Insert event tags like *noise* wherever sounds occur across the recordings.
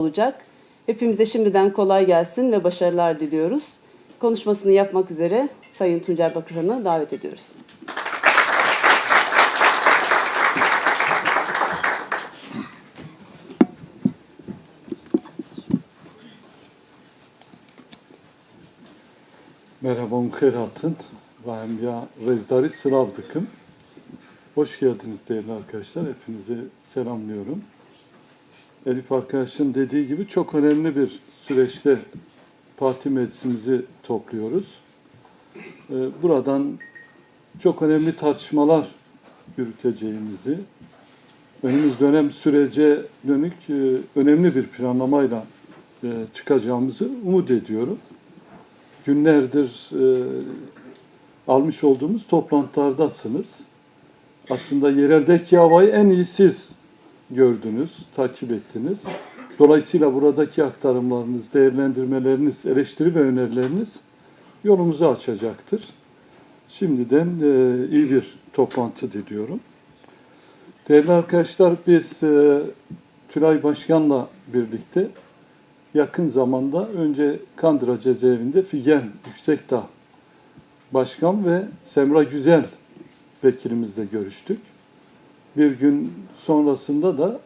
olacak. Hepimize şimdiden kolay gelsin ve başarılar diliyoruz. Konuşmasını yapmak üzere Sayın Tuncer Bakırhan'ı davet ediyoruz. Merhaba Mkherat'ın ve ya Rezdari Slavdık'ım. Hoş geldiniz değerli arkadaşlar. Hepinizi selamlıyorum. Elif arkadaşın dediği gibi çok önemli bir süreçte parti meclisimizi topluyoruz. Ee, Buradan çok önemli tartışmalar yürüteceğimizi, önümüz dönem sürece dönük e, önemli bir planlamayla e, çıkacağımızı umut ediyorum günlerdir e, almış olduğumuz toplantılardasınız. Aslında yereldeki havayı en iyi siz gördünüz, takip ettiniz. Dolayısıyla buradaki aktarımlarınız, değerlendirmeleriniz, eleştiri ve önerileriniz yolumuzu açacaktır. Şimdiden e, iyi bir toplantı diliyorum. Değerli arkadaşlar biz e, Tülay Başkan'la birlikte yakın zamanda önce Kandıra cezaevinde Figen Yüksekdağ Başkan ve Semra Güzel vekilimizle görüştük. Bir gün sonrasında da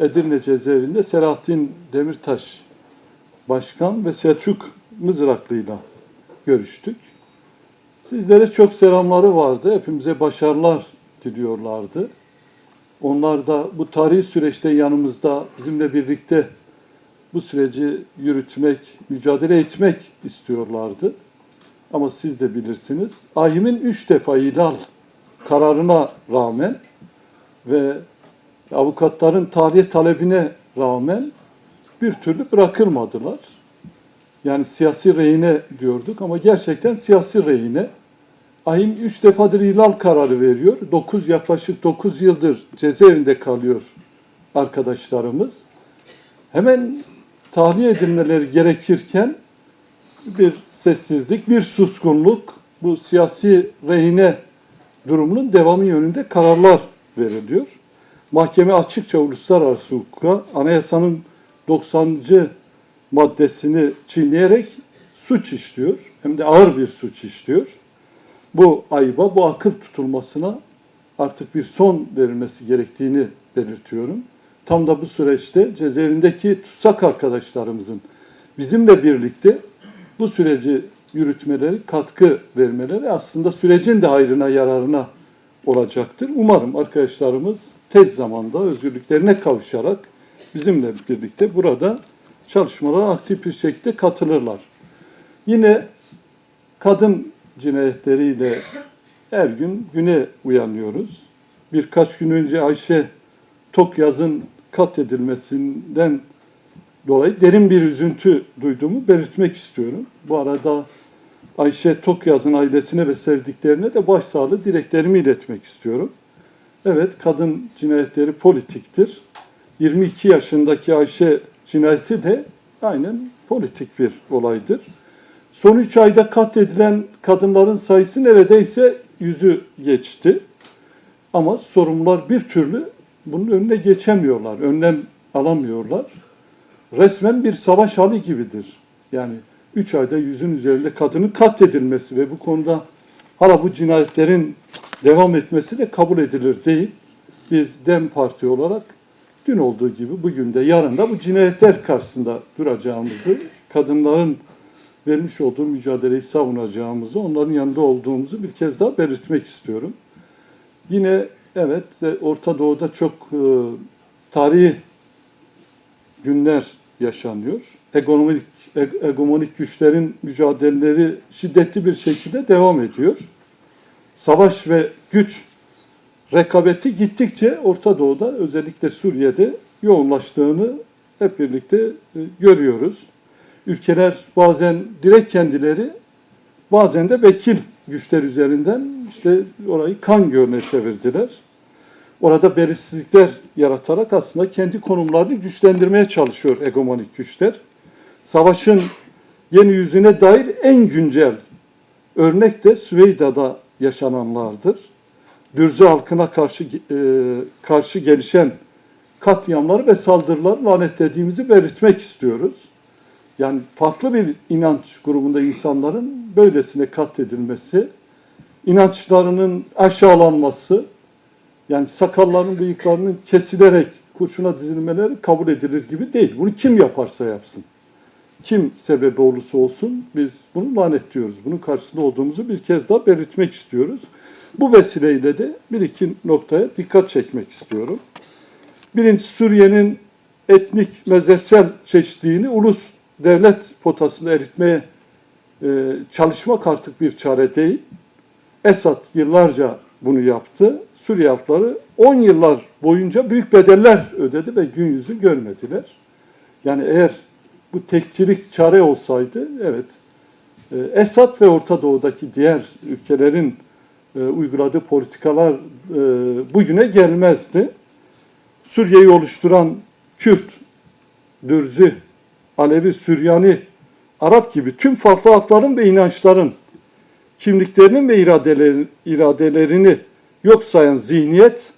Edirne cezaevinde Selahattin Demirtaş Başkan ve Selçuk Mızraklı'yla görüştük. Sizlere çok selamları vardı. Hepimize başarılar diliyorlardı. Onlar da bu tarihi süreçte yanımızda bizimle birlikte bu süreci yürütmek, mücadele etmek istiyorlardı. Ama siz de bilirsiniz. AYİM'in üç defa ihlal kararına rağmen ve avukatların tahliye talebine rağmen bir türlü bırakılmadılar. Yani siyasi rehine diyorduk ama gerçekten siyasi rehine. AYİM üç defadır ihlal kararı veriyor. 9 yaklaşık 9 yıldır cezaevinde kalıyor arkadaşlarımız. Hemen tahliye edilmeleri gerekirken bir sessizlik, bir suskunluk, bu siyasi rehine durumunun devamı yönünde kararlar veriliyor. Mahkeme açıkça uluslararası hukuka, anayasanın 90. maddesini çiğneyerek suç işliyor. Hem de ağır bir suç işliyor. Bu ayıba, bu akıl tutulmasına artık bir son verilmesi gerektiğini belirtiyorum. Tam da bu süreçte cezaevindeki tutsak arkadaşlarımızın bizimle birlikte bu süreci yürütmeleri, katkı vermeleri aslında sürecin de hayrına, yararına olacaktır. Umarım arkadaşlarımız tez zamanda özgürlüklerine kavuşarak bizimle birlikte burada çalışmalara aktif bir şekilde katılırlar. Yine kadın cinayetleriyle her gün güne uyanıyoruz. Birkaç gün önce Ayşe Tokyaz'ın katledilmesinden dolayı derin bir üzüntü duyduğumu belirtmek istiyorum. Bu arada Ayşe Tokyaz'ın ailesine ve sevdiklerine de başsağlığı dileklerimi iletmek istiyorum. Evet, kadın cinayetleri politiktir. 22 yaşındaki Ayşe cinayeti de aynen politik bir olaydır. Son 3 ayda katledilen kadınların sayısı neredeyse yüzü geçti. Ama sorumlular bir türlü bunun önüne geçemiyorlar, önlem alamıyorlar. Resmen bir savaş hali gibidir. Yani 3 ayda yüzün üzerinde kadının katledilmesi ve bu konuda hala bu cinayetlerin devam etmesi de kabul edilir değil. Biz DEM Parti olarak dün olduğu gibi bugün de yarın da bu cinayetler karşısında duracağımızı, kadınların vermiş olduğu mücadeleyi savunacağımızı, onların yanında olduğumuzu bir kez daha belirtmek istiyorum. Yine evet Orta Doğu'da çok e, tarihi günler yaşanıyor. Egonomik, e- egomonik güçlerin mücadeleleri şiddetli bir şekilde devam ediyor. Savaş ve güç rekabeti gittikçe Orta Doğu'da özellikle Suriye'de yoğunlaştığını hep birlikte e, görüyoruz. Ülkeler bazen direkt kendileri bazen de vekil güçler üzerinden işte orayı kan gölüne çevirdiler. Orada belirsizlikler yaratarak aslında kendi konumlarını güçlendirmeye çalışıyor egomonik güçler. Savaşın yeni yüzüne dair en güncel örnek de Süveyda'da yaşananlardır. Dürze halkına karşı e, karşı gelişen katliamları ve saldırıları lanetlediğimizi belirtmek istiyoruz. Yani farklı bir inanç grubunda insanların böylesine katledilmesi, inançlarının aşağılanması, yani sakallarının bıyıklarının kesilerek kurşuna dizilmeleri kabul edilir gibi değil. Bunu kim yaparsa yapsın. Kim sebebi olursa olsun biz bunu lanetliyoruz. Bunun karşısında olduğumuzu bir kez daha belirtmek istiyoruz. Bu vesileyle de bir iki noktaya dikkat çekmek istiyorum. Birincisi Suriye'nin etnik, mezhepsel çeşitliğini ulus devlet potasında eritmeye e, çalışmak artık bir çare değil. Esad yıllarca bunu yaptı. Suriye halkları 10 yıllar boyunca büyük bedeller ödedi ve gün yüzü görmediler. Yani eğer bu tekçilik çare olsaydı, evet, e, Esad ve Orta Doğu'daki diğer ülkelerin e, uyguladığı politikalar e, bugüne gelmezdi. Suriye'yi oluşturan Kürt, Dürzi, Alevi, Süryani, Arap gibi tüm farklı halkların ve inançların kimliklerinin ve iradeleri- iradelerini yok sayan zihniyet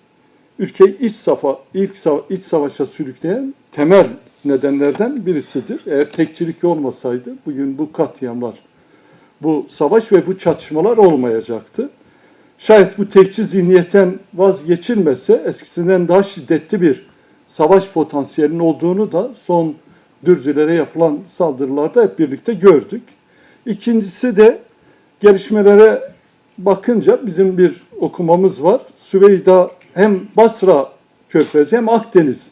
ülkeyi iç safa ilk sa- iç savaşa sürükleyen temel nedenlerden birisidir. Eğer tekçilik olmasaydı bugün bu katliamlar, bu savaş ve bu çatışmalar olmayacaktı. Şayet bu tekçi zihniyetten vazgeçilmese eskisinden daha şiddetli bir savaş potansiyelinin olduğunu da son Dürzülere yapılan saldırılarda hep birlikte gördük. İkincisi de gelişmelere bakınca bizim bir okumamız var. Süveyda hem Basra Körfezi hem Akdeniz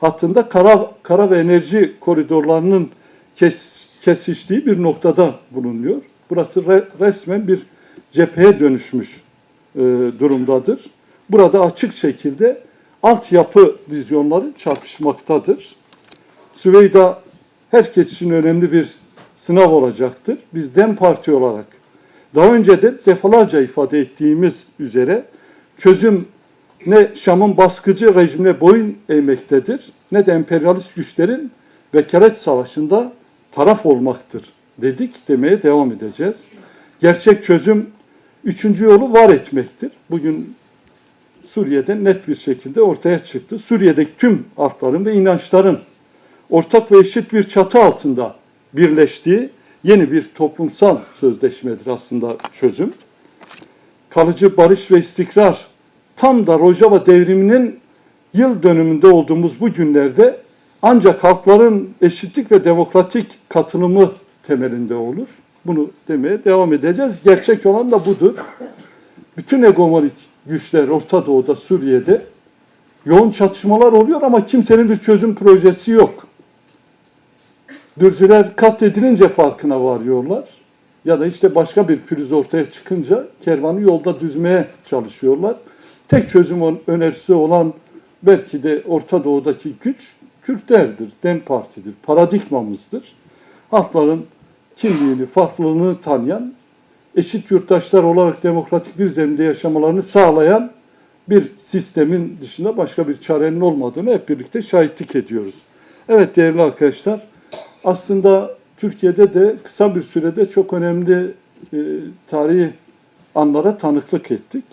hattında kara, kara ve enerji koridorlarının kes, kesiştiği bir noktada bulunuyor. Burası re- resmen bir cepheye dönüşmüş e, durumdadır. Burada açık şekilde altyapı vizyonları çarpışmaktadır. Süveyda herkes için önemli bir sınav olacaktır. Biz DEM Parti olarak daha önce de defalarca ifade ettiğimiz üzere çözüm ne Şam'ın baskıcı rejimine boyun eğmektedir ne de emperyalist güçlerin vekalet savaşında taraf olmaktır dedik demeye devam edeceğiz. Gerçek çözüm üçüncü yolu var etmektir. Bugün Suriye'de net bir şekilde ortaya çıktı. Suriye'deki tüm halkların ve inançların ortak ve eşit bir çatı altında birleştiği yeni bir toplumsal sözleşmedir aslında çözüm. Kalıcı barış ve istikrar tam da Rojava devriminin yıl dönümünde olduğumuz bu günlerde ancak halkların eşitlik ve demokratik katılımı temelinde olur. Bunu demeye devam edeceğiz. Gerçek olan da budur. Bütün hegemonik güçler Orta Doğu'da, Suriye'de yoğun çatışmalar oluyor ama kimsenin bir çözüm projesi yok. Dürzüler katledilince farkına varıyorlar. Ya da işte başka bir pürüz ortaya çıkınca kervanı yolda düzmeye çalışıyorlar. Tek çözüm ön- önerisi olan belki de Orta Doğu'daki güç Kürtlerdir, Dem Parti'dir, paradigmamızdır. Halkların kimliğini, farklılığını tanıyan, eşit yurttaşlar olarak demokratik bir zeminde yaşamalarını sağlayan bir sistemin dışında başka bir çarenin olmadığını hep birlikte şahitlik ediyoruz. Evet değerli arkadaşlar, aslında Türkiye'de de kısa bir sürede çok önemli e, tarihi anlara tanıklık ettik.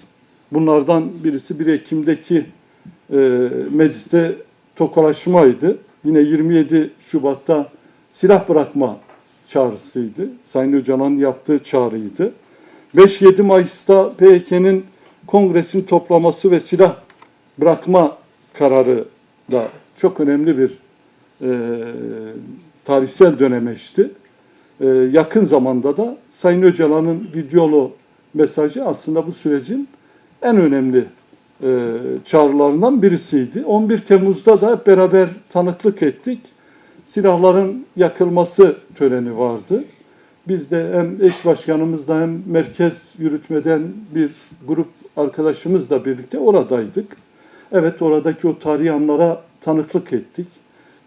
Bunlardan birisi 1 Ekim'deki e, mecliste tokalaşmaydı. Yine 27 Şubat'ta silah bırakma çağrısıydı. Sayın Öcalan'ın yaptığı çağrıydı. 5-7 Mayıs'ta PYK'nin kongresini toplaması ve silah bırakma kararı da çok önemli bir e, tarihsel dönemeçti. E, yakın zamanda da Sayın Öcalan'ın videolu mesajı aslında bu sürecin en önemli e, çağrılarından birisiydi. 11 Temmuz'da da beraber tanıklık ettik. Silahların yakılması töreni vardı. Biz de hem eş başkanımızla hem merkez yürütmeden bir grup arkadaşımızla birlikte oradaydık. Evet oradaki o tarihi anlara tanıklık ettik.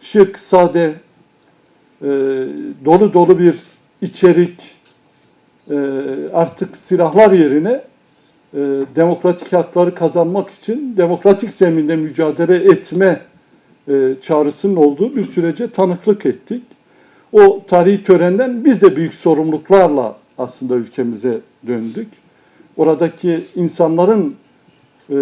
Şık, sade, e, dolu dolu bir içerik e, artık silahlar yerine e, demokratik hakları kazanmak için demokratik zeminde mücadele etme e, çağrısının olduğu bir sürece tanıklık ettik. O tarihi törenden biz de büyük sorumluluklarla aslında ülkemize döndük. Oradaki insanların e,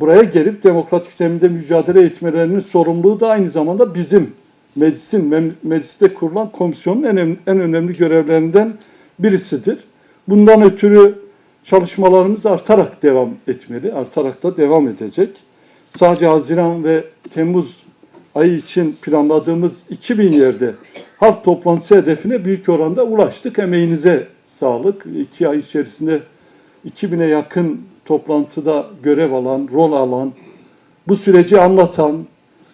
buraya gelip demokratik zeminde mücadele etmelerinin sorumluluğu da aynı zamanda bizim meclisin, mecliste kurulan komisyonun en, önem- en önemli görevlerinden birisidir. Bundan ötürü çalışmalarımız artarak devam etmeli, artarak da devam edecek. Sadece Haziran ve Temmuz ayı için planladığımız 2000 yerde halk toplantısı hedefine büyük oranda ulaştık. Emeğinize sağlık. İki ay içerisinde 2000'e yakın toplantıda görev alan, rol alan, bu süreci anlatan,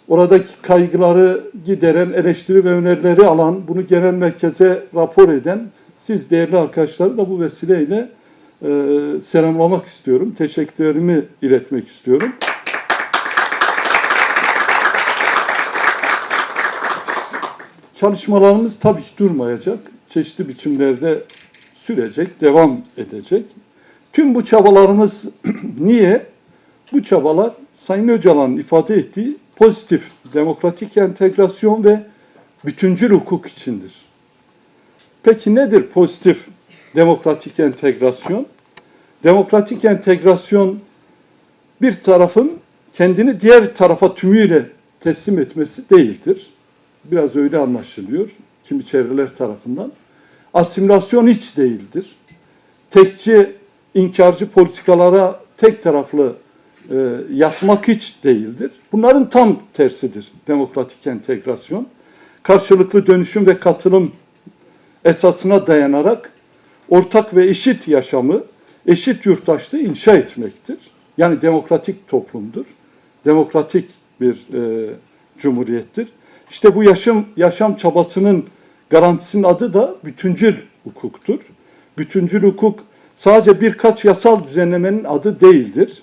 oradaki kaygıları gideren, eleştiri ve önerileri alan, bunu genel merkeze rapor eden siz değerli arkadaşları da bu vesileyle e, selamlamak istiyorum. Teşekkürlerimi iletmek istiyorum. Çalışmalarımız tabii ki durmayacak. Çeşitli biçimlerde sürecek, devam edecek. Tüm bu çabalarımız *clears throat* niye? Bu çabalar Sayın Öcalan'ın ifade ettiği pozitif demokratik entegrasyon ve bütüncül hukuk içindir. Peki nedir pozitif demokratik entegrasyon? Demokratik entegrasyon bir tarafın kendini diğer tarafa tümüyle teslim etmesi değildir. Biraz öyle anlaşılıyor kimi çevreler tarafından. Asimilasyon hiç değildir. Tekçi, inkarcı politikalara tek taraflı e, yatmak hiç değildir. Bunların tam tersidir demokratik entegrasyon. Karşılıklı dönüşüm ve katılım esasına dayanarak ortak ve eşit yaşamı, eşit yurttaşlığı inşa etmektir. Yani demokratik toplumdur. Demokratik bir e, cumhuriyettir. İşte bu yaşam, yaşam çabasının garantisinin adı da bütüncül hukuktur. Bütüncül hukuk sadece birkaç yasal düzenlemenin adı değildir.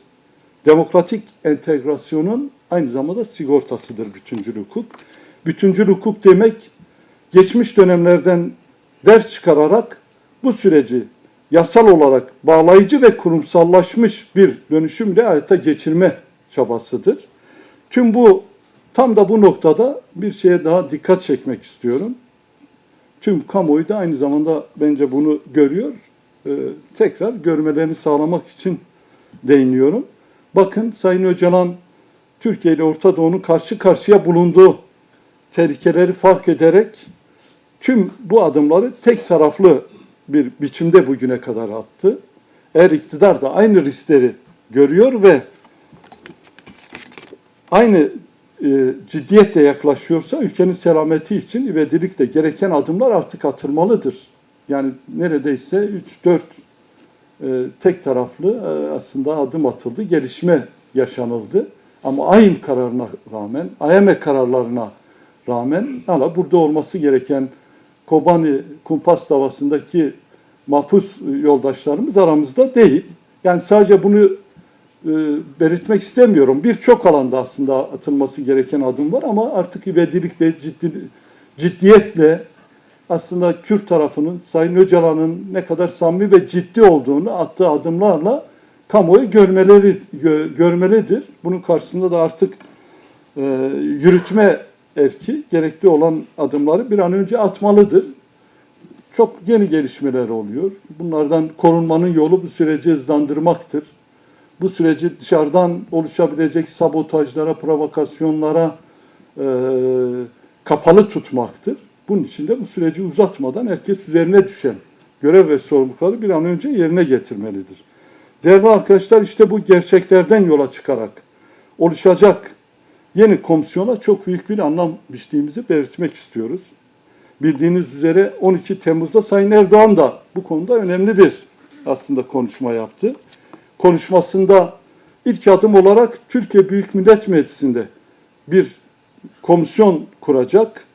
Demokratik entegrasyonun aynı zamanda sigortasıdır bütüncül hukuk. Bütüncül hukuk demek geçmiş dönemlerden ders çıkararak bu süreci yasal olarak bağlayıcı ve kurumsallaşmış bir dönüşümle hayata geçirme çabasıdır. Tüm bu tam da bu noktada bir şeye daha dikkat çekmek istiyorum. Tüm kamuoyu da aynı zamanda bence bunu görüyor. Ee, tekrar görmelerini sağlamak için değiniyorum. Bakın Sayın Öcalan Türkiye ile Orta Doğu'nun karşı karşıya bulunduğu tehlikeleri fark ederek tüm bu adımları tek taraflı bir biçimde bugüne kadar attı. Eğer iktidar da aynı riskleri görüyor ve aynı e, ciddiyetle yaklaşıyorsa ülkenin selameti için ivedilikle gereken adımlar artık atılmalıdır. Yani neredeyse 3-4 e, tek taraflı e, aslında adım atıldı, gelişme yaşanıldı. Ama AYİM kararına rağmen, AYM kararlarına rağmen hala burada olması gereken Kobani kumpas davasındaki mahpus yoldaşlarımız aramızda değil. Yani sadece bunu e, belirtmek istemiyorum. Birçok alanda aslında atılması gereken adım var ama artık ivedilikle, ciddi, ciddiyetle aslında Kürt tarafının, Sayın Öcalan'ın ne kadar samimi ve ciddi olduğunu attığı adımlarla kamuoyu görmeleri gö- görmelidir. Bunun karşısında da artık e, yürütme erki gerekli olan adımları bir an önce atmalıdır. Çok yeni gelişmeler oluyor. Bunlardan korunmanın yolu bu süreci hızlandırmaktır. Bu süreci dışarıdan oluşabilecek sabotajlara, provokasyonlara e, kapalı tutmaktır. Bunun için de bu süreci uzatmadan herkes üzerine düşen görev ve sorumlulukları bir an önce yerine getirmelidir. Değerli arkadaşlar işte bu gerçeklerden yola çıkarak oluşacak yeni komisyona çok büyük bir anlam biçtiğimizi belirtmek istiyoruz. Bildiğiniz üzere 12 Temmuz'da Sayın Erdoğan da bu konuda önemli bir aslında konuşma yaptı. Konuşmasında ilk adım olarak Türkiye Büyük Millet Meclisi'nde bir komisyon kuracak.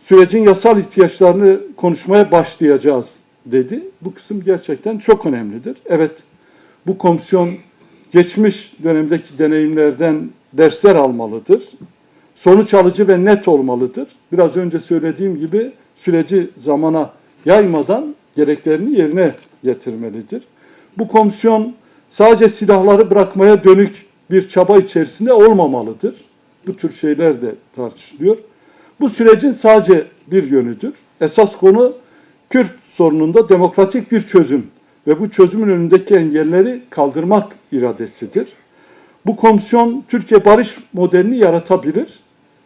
Sürecin yasal ihtiyaçlarını konuşmaya başlayacağız dedi. Bu kısım gerçekten çok önemlidir. Evet bu komisyon geçmiş dönemdeki deneyimlerden dersler almalıdır. Sonuç alıcı ve net olmalıdır. Biraz önce söylediğim gibi süreci zamana yaymadan gereklerini yerine getirmelidir. Bu komisyon sadece silahları bırakmaya dönük bir çaba içerisinde olmamalıdır. Bu tür şeyler de tartışılıyor. Bu sürecin sadece bir yönüdür. Esas konu Kürt sorununda demokratik bir çözüm ve bu çözümün önündeki engelleri kaldırmak iradesidir. Bu komisyon Türkiye barış modelini yaratabilir.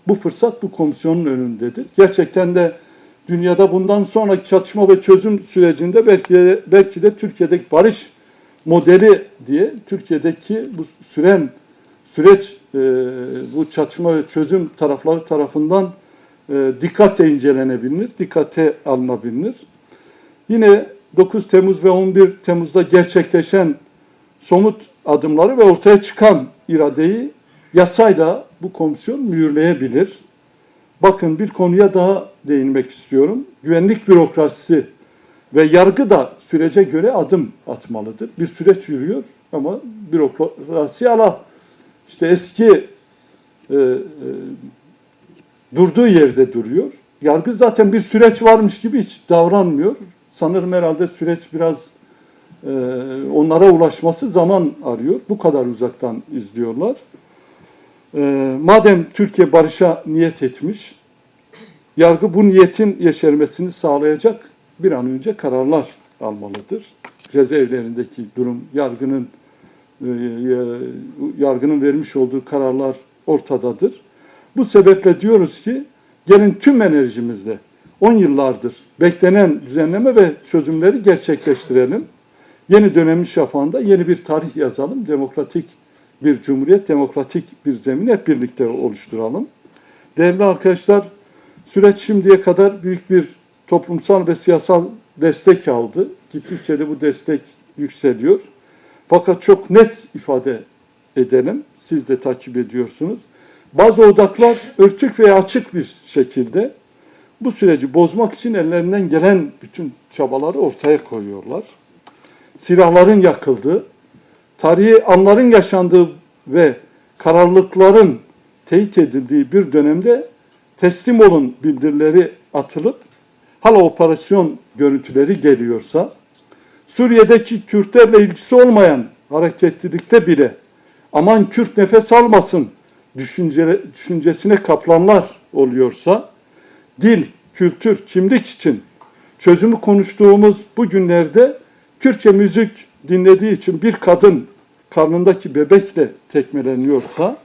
Bu fırsat bu komisyonun önündedir. Gerçekten de dünyada bundan sonraki çatışma ve çözüm sürecinde belki de, belki de Türkiye'deki barış modeli diye Türkiye'deki bu süren süreç e, bu çatışma ve çözüm tarafları tarafından e, incelenebilir, dikkate alınabilir. Yine 9 Temmuz ve 11 Temmuz'da gerçekleşen somut adımları ve ortaya çıkan iradeyi yasayla bu komisyon mühürleyebilir. Bakın bir konuya daha değinmek istiyorum. Güvenlik bürokrasisi ve yargı da sürece göre adım atmalıdır. Bir süreç yürüyor ama bürokrasi ala işte eski e, e, durduğu yerde duruyor. Yargı zaten bir süreç varmış gibi hiç davranmıyor. Sanırım herhalde süreç biraz e, onlara ulaşması zaman arıyor. Bu kadar uzaktan izliyorlar. E, madem Türkiye barışa niyet etmiş, yargı bu niyetin yeşermesini sağlayacak bir an önce kararlar almalıdır. Cezaevlerindeki durum, yargının e, yargının vermiş olduğu kararlar ortadadır. Bu sebeple diyoruz ki gelin tüm enerjimizle 10 yıllardır beklenen düzenleme ve çözümleri gerçekleştirelim. Yeni dönemin şafağında yeni bir tarih yazalım. Demokratik bir cumhuriyet, demokratik bir zemin hep birlikte oluşturalım. Değerli arkadaşlar, süreç şimdiye kadar büyük bir toplumsal ve siyasal destek aldı. Gittikçe de bu destek yükseliyor. Fakat çok net ifade edelim, siz de takip ediyorsunuz. Bazı odaklar örtük veya açık bir şekilde bu süreci bozmak için ellerinden gelen bütün çabaları ortaya koyuyorlar. Silahların yakıldığı, tarihi anların yaşandığı ve kararlılıkların teyit edildiği bir dönemde teslim olun bildirileri atılıp hala operasyon görüntüleri geliyorsa, Suriye'deki Kürtlerle ilgisi olmayan hareketlilikte bile aman Kürt nefes almasın düşünce, düşüncesine kaplanlar oluyorsa, dil, kültür, kimlik için çözümü konuştuğumuz bu günlerde Kürtçe müzik dinlediği için bir kadın karnındaki bebekle tekmeleniyorsa,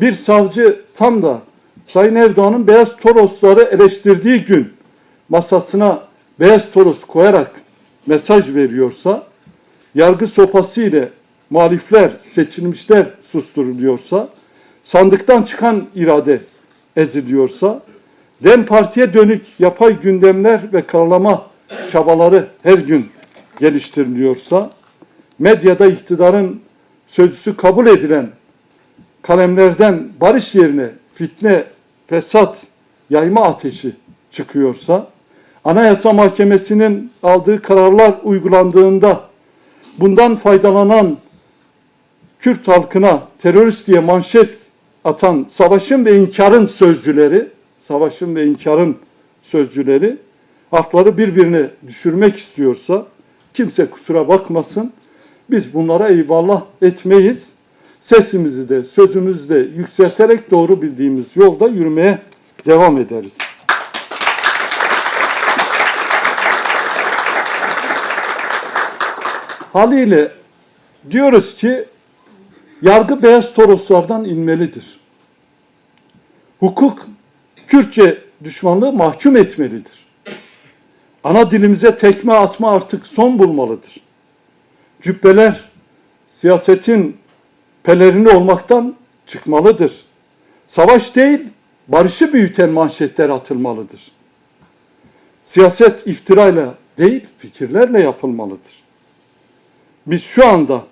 bir savcı tam da Sayın Erdoğan'ın beyaz torosları eleştirdiği gün masasına beyaz toros koyarak mesaj veriyorsa, yargı sopası ile muhalifler, seçilmişler susturuluyorsa, sandıktan çıkan irade eziliyorsa, DEM Parti'ye dönük yapay gündemler ve karalama çabaları her gün geliştiriliyorsa, medyada iktidarın sözcüsü kabul edilen kalemlerden barış yerine fitne, fesat, yayma ateşi çıkıyorsa, Anayasa Mahkemesi'nin aldığı kararlar uygulandığında bundan faydalanan Kürt halkına terörist diye manşet atan savaşın ve inkarın sözcüleri, savaşın ve inkarın sözcüleri hakları birbirine düşürmek istiyorsa kimse kusura bakmasın. Biz bunlara eyvallah etmeyiz. Sesimizi de sözümüzü de yükselterek doğru bildiğimiz yolda yürümeye devam ederiz. Haliyle diyoruz ki yargı beyaz toroslardan inmelidir. Hukuk Kürtçe düşmanlığı mahkum etmelidir. Ana dilimize tekme atma artık son bulmalıdır. Cübbeler siyasetin pelerini olmaktan çıkmalıdır. Savaş değil, barışı büyüten manşetler atılmalıdır. Siyaset iftirayla değil, fikirlerle yapılmalıdır. Biz şu anda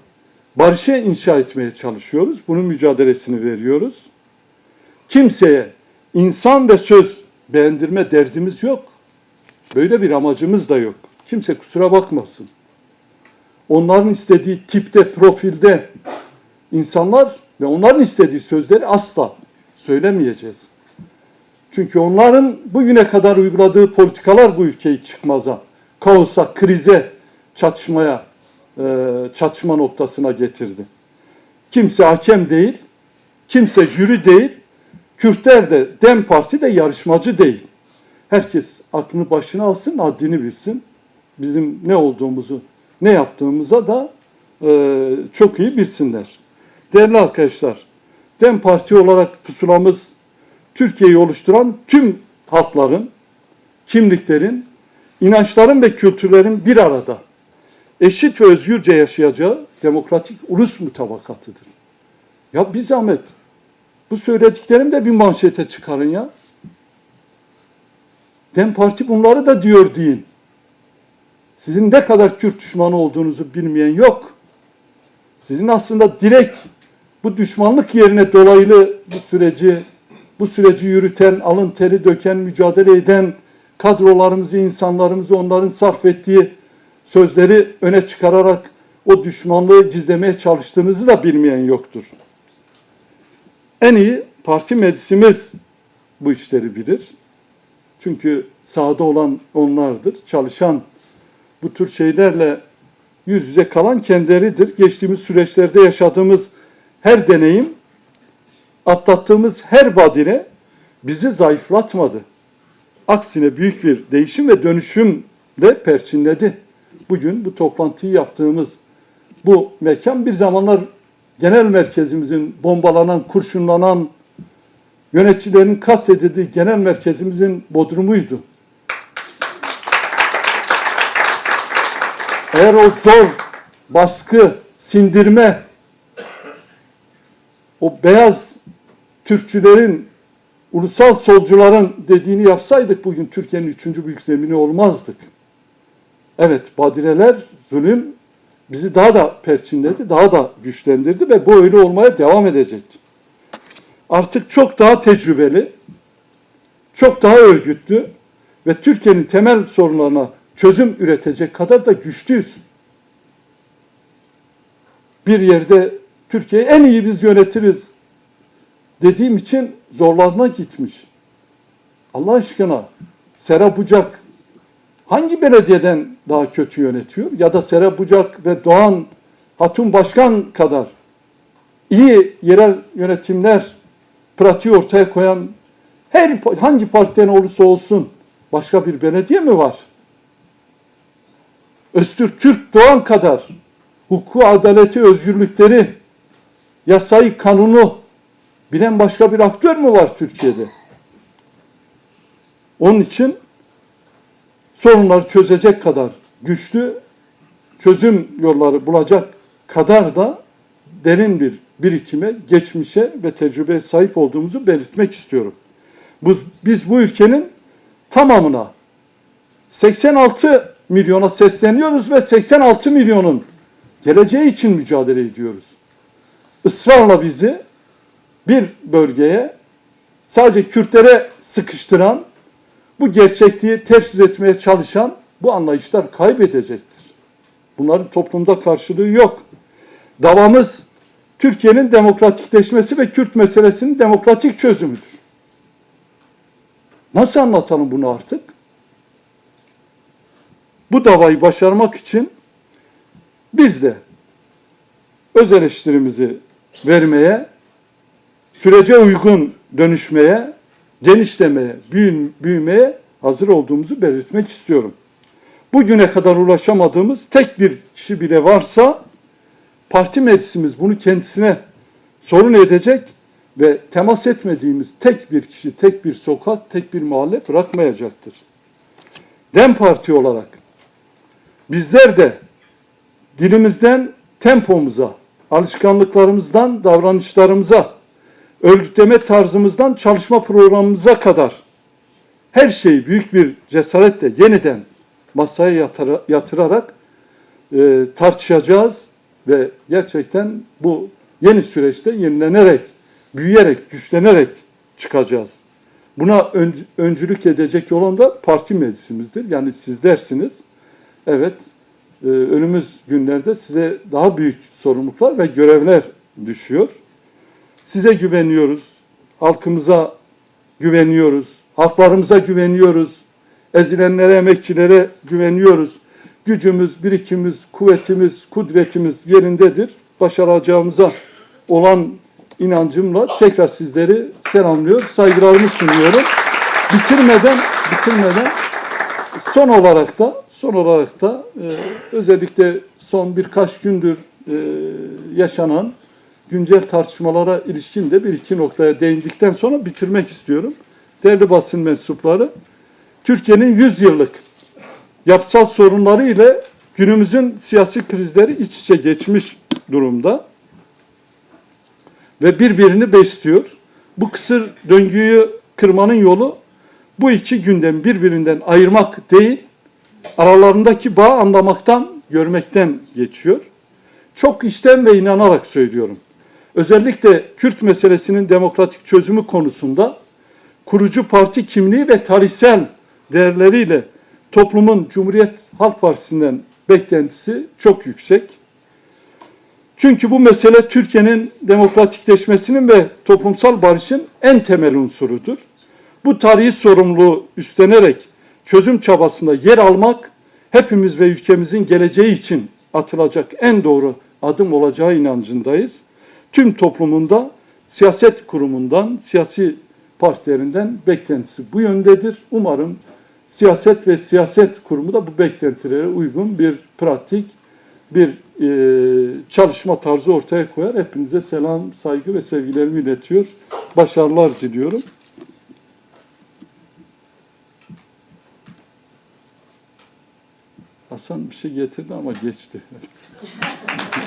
barışı inşa etmeye çalışıyoruz. Bunun mücadelesini veriyoruz. Kimseye insan ve söz beğendirme derdimiz yok. Böyle bir amacımız da yok. Kimse kusura bakmasın. Onların istediği tipte, profilde insanlar ve onların istediği sözleri asla söylemeyeceğiz. Çünkü onların bugüne kadar uyguladığı politikalar bu ülkeyi çıkmaza, kaosa, krize, çatışmaya, çatışma noktasına getirdi. Kimse hakem değil, kimse jüri değil, Kürtler de, Dem Parti de yarışmacı değil. Herkes aklını başına alsın, haddini bilsin. Bizim ne olduğumuzu, ne yaptığımıza da e, çok iyi bilsinler. Değerli arkadaşlar, DEM Parti olarak pusulamız Türkiye'yi oluşturan tüm halkların, kimliklerin, inançların ve kültürlerin bir arada eşit ve özgürce yaşayacağı demokratik ulus mutabakatıdır. Ya bir zahmet bu söylediklerim de bir manşete çıkarın ya. DEM Parti bunları da diyor deyin. Sizin ne kadar Kürt düşmanı olduğunuzu bilmeyen yok. Sizin aslında direkt bu düşmanlık yerine dolaylı bu süreci bu süreci yürüten, alın teri döken, mücadele eden kadrolarımızı, insanlarımızı onların sarf ettiği sözleri öne çıkararak o düşmanlığı gizlemeye çalıştığınızı da bilmeyen yoktur. En iyi parti meclisimiz bu işleri bilir. Çünkü sahada olan onlardır. Çalışan bu tür şeylerle yüz yüze kalan kendileridir. Geçtiğimiz süreçlerde yaşadığımız her deneyim, atlattığımız her badire bizi zayıflatmadı. Aksine büyük bir değişim ve dönüşümle perçinledi. Bugün bu toplantıyı yaptığımız bu mekan bir zamanlar genel merkezimizin bombalanan, kurşunlanan, yöneticilerin katledildiği genel merkezimizin bodrumuydu. Eğer o zor, baskı, sindirme, o beyaz Türkçülerin, ulusal solcuların dediğini yapsaydık bugün Türkiye'nin üçüncü büyük zemini olmazdık. Evet, badireler, zulüm bizi daha da perçinledi, daha da güçlendirdi ve bu öyle olmaya devam edecek. Artık çok daha tecrübeli, çok daha örgütlü ve Türkiye'nin temel sorunlarına çözüm üretecek kadar da güçlüyüz. Bir yerde Türkiye'yi en iyi biz yönetiriz dediğim için zorlanma gitmiş. Allah aşkına Sera Bucak hangi belediyeden daha kötü yönetiyor? Ya da Sera Bucak ve Doğan Hatun Başkan kadar iyi yerel yönetimler pratiği ortaya koyan her hangi partiden olursa olsun başka bir belediye mi var? Öztürk Türk Doğan kadar hukuku, adaleti, özgürlükleri, yasayı, kanunu bilen başka bir aktör mü var Türkiye'de? Onun için sorunları çözecek kadar güçlü, çözüm yolları bulacak kadar da derin bir birikime, geçmişe ve tecrübeye sahip olduğumuzu belirtmek istiyorum. Biz, biz bu ülkenin tamamına 86 milyona sesleniyoruz ve 86 milyonun geleceği için mücadele ediyoruz. Israrla bizi bir bölgeye sadece Kürtlere sıkıştıran, bu gerçekliği ters etmeye çalışan bu anlayışlar kaybedecektir. Bunların toplumda karşılığı yok. Davamız Türkiye'nin demokratikleşmesi ve Kürt meselesinin demokratik çözümüdür. Nasıl anlatalım bunu artık? Bu davayı başarmak için biz de öz eleştirimizi vermeye, sürece uygun dönüşmeye, genişlemeye, büyümeye hazır olduğumuzu belirtmek istiyorum. Bugüne kadar ulaşamadığımız tek bir kişi bile varsa parti meclisimiz bunu kendisine sorun edecek ve temas etmediğimiz tek bir kişi, tek bir sokak, tek bir mahalle bırakmayacaktır. Dem Parti olarak bizler de dilimizden tempomuza, alışkanlıklarımızdan davranışlarımıza, örgütleme tarzımızdan çalışma programımıza kadar her şeyi büyük bir cesaretle yeniden masaya yatıra, yatırarak e, tartışacağız ve gerçekten bu yeni süreçte yenilenerek, büyüyerek, güçlenerek çıkacağız. Buna ön, öncülük edecek olan da parti meclisimizdir. Yani sizlersiniz. Evet, e, önümüz günlerde size daha büyük sorumluluklar ve görevler düşüyor. Size güveniyoruz, halkımıza güveniyoruz, haklarımıza güveniyoruz, ezilenlere, emekçilere güveniyoruz. Gücümüz, birikimimiz, kuvvetimiz, kudretimiz yerindedir. Başaracağımıza olan inancımla tekrar sizleri selamlıyor, saygılarımı sunuyorum. Bitirmeden, bitirmeden son olarak da son olarak da e, özellikle son birkaç gündür e, yaşanan güncel tartışmalara ilişkin de bir iki noktaya değindikten sonra bitirmek istiyorum. Değerli basın mensupları, Türkiye'nin 100 yıllık yapısal sorunları ile günümüzün siyasi krizleri iç içe geçmiş durumda ve birbirini besliyor. Bu kısır döngüyü kırmanın yolu bu iki gündemi birbirinden ayırmak değil, aralarındaki bağı anlamaktan, görmekten geçiyor. Çok içten ve inanarak söylüyorum. Özellikle Kürt meselesinin demokratik çözümü konusunda kurucu parti kimliği ve tarihsel değerleriyle toplumun Cumhuriyet Halk Partisi'nden beklentisi çok yüksek. Çünkü bu mesele Türkiye'nin demokratikleşmesinin ve toplumsal barışın en temel unsurudur. Bu tarihi sorumluluğu üstlenerek çözüm çabasında yer almak hepimiz ve ülkemizin geleceği için atılacak en doğru adım olacağı inancındayız. Tüm toplumunda siyaset kurumundan, siyasi partilerinden beklentisi bu yöndedir. Umarım siyaset ve siyaset kurumu da bu beklentilere uygun bir pratik, bir e, çalışma tarzı ortaya koyar. Hepinize selam, saygı ve sevgilerimi iletiyor. Başarılar diliyorum. Hasan bir şey getirdi ama geçti. *laughs*